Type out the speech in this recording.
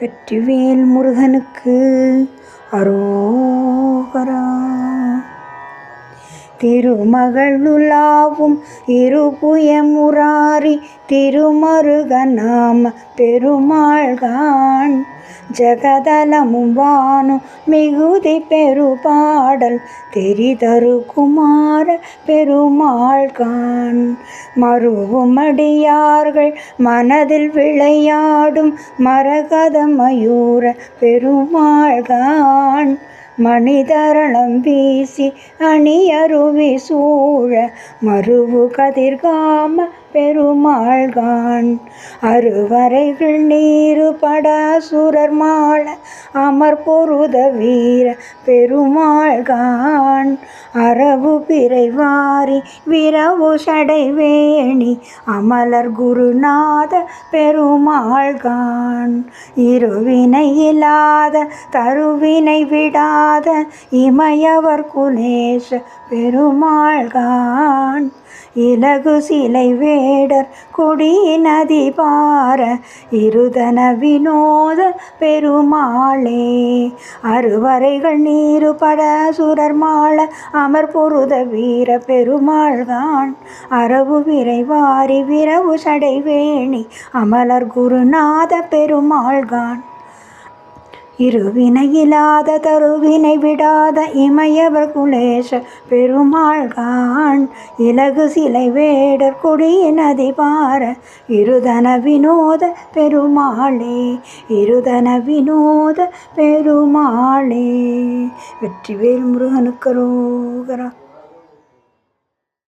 வெற்றிவேல் முருகனுக்கு அரோகரா. திருமகளுலாவும் இருபுயமுராரி திருமருகநாம பெருமாள்கான் ஜகதலமும் வானும் மிகுதி பெருபாடல் தெரிதரு குமார பெருமாள் கான் மருவுமடியார்கள் மனதில் விளையாடும் மரகத மயூர பெருமாள் கான் மணிதரணம் வீசி அணியருவி சூழ மருவு கதிர்காம பெருமாள்கான். அறுவரைகள் நீரு பட சுரர் மாள அமர் பொருத வீர பெருமாள்கான். அரவு பிறைவாரி விரவு சடைவேணி அமலர் குருநாத பெருமாள்கான். இருவினை இல்லாத தருவினை விடாத இமயவர் குலேஷ பெருமாள்கான். இலகு சிலை வே வேடர் குடி நதி பார இருதன வினோத பெருமாளே. அறுவரைகள் நீருபட சுரர் மாள அமர் பொருத வீர பெருமாள்கான் அரவு விரைவாரி விரவு சடைவேணி அமலர் குருநாத பெருமாள்கான் இருவினையில்லாத தருவினை விடாத இமயவர் குலேஷ பெருமாள்கான் இலகு சிலை வேடர் கொடியினதி பார இருதன வினோத பெருமாளே இருதன வினோத பெருமாளே. வெற்றிவேல் முருகனுக்கு ரோகரா